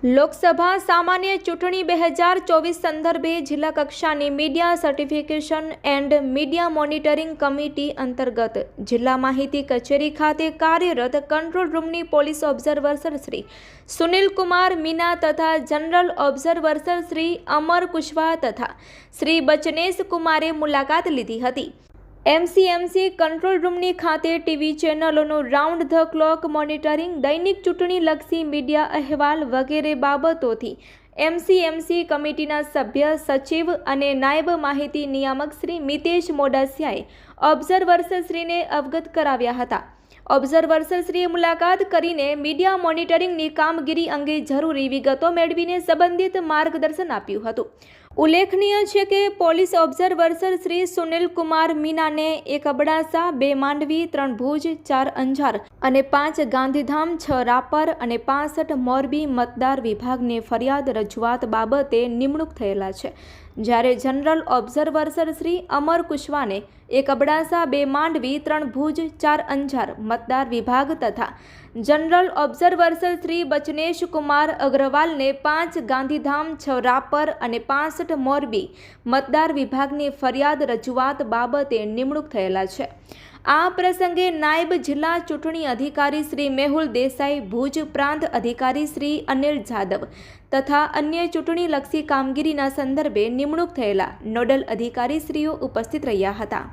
લોકસભા સામાન્ય ચૂંટણી બે હજાર ચોવીસ સંદર્ભે જિલ્લા કક્ષાની media certification and media monitoring committee અંતર્ગત જિલ્લા માહિતી કચેરી ખાતે કાર્યરત કંટ્રોલ રૂમની પોલીસ ઓબ્ઝર્વર શ્રી સુનિલ કુમાર મીના તથા જનરલ ઓબ્ઝર્વર શ્રી અમર કુશવાહ તથા શ્રી બચનેશ કુમારે મુલાકાત લીધી હતી. એમસીએમસી કંટ્રોલ રૂમની ખાતે ટીવી ચેનલોનું રાઉન્ડ ધ ક્લોક મોનિટરિંગ, દૈનિક ચૂંટણીલક્ષી મીડિયા અહેવાલ વગેરે બાબતોથી એમસીએમસી કમિટીના સભ્ય, સચિવ અને નાયબ માહિતી નિયામક શ્રી મિતેશ મોડાસિયાએ ઓબ્ઝર્વર્સશ્રીને અવગત કરાવ્યા હતા. ઓબ્ઝર્વર્સશ્રીએ મુલાકાત કરીને મીડિયા મોનિટરિંગની કામગીરી અંગે જરૂરી વિગતો મેળવીને સંબંધિત માર્ગદર્શન આપ્યું હતું. ઉલ્લેખનીય છે કે પોલીસ ઓબ્ઝર્વર શ્રી સુનિલ કુમાર મીનાને એક અબડાસા, બે માંડવી, ત્રણ ભુજ, ચાર અંજાર અને પાંચ ગાંધીધામ, છ રાપર અને પાસઠ મોરબી મતદાર વિભાગને ફરિયાદ રજૂઆત બાબતે નિમણૂક થયેલા છે. જ્યારે જનરલ ઓબ્ઝર્વર શ્રી અમર કુશવાને એક અબડાસા, બે માંડવી, ત્રણ ભુજ, ચાર અંજાર મતદાર વિભાગ તથા જનરલ ઓબ્ઝર્વર શ્રી બચનેશ કુમાર અગ્રવાલને પાંચ ગાંધીધામ, છ રાપર અને પાસઠ મોરબી મતદાર વિભાગની ફરિયાદ રજૂઆત બાબતે નિમણૂક થયેલા છે. આ પ્રસંગે નાયબ જિલ્લા ચૂંટણી અધિકારી શ્રી મેહુલ દેસાઈ, ભુજ પ્રાંત અધિકારી શ્રી અનિલ જાદવ તથા અન્ય ચૂંટણીલક્ષી કામગીરીના સંદર્ભે નિમણૂક થયેલા નોડલ અધિકારીશ્રીઓ ઉપસ્થિત રહ્યા હતા.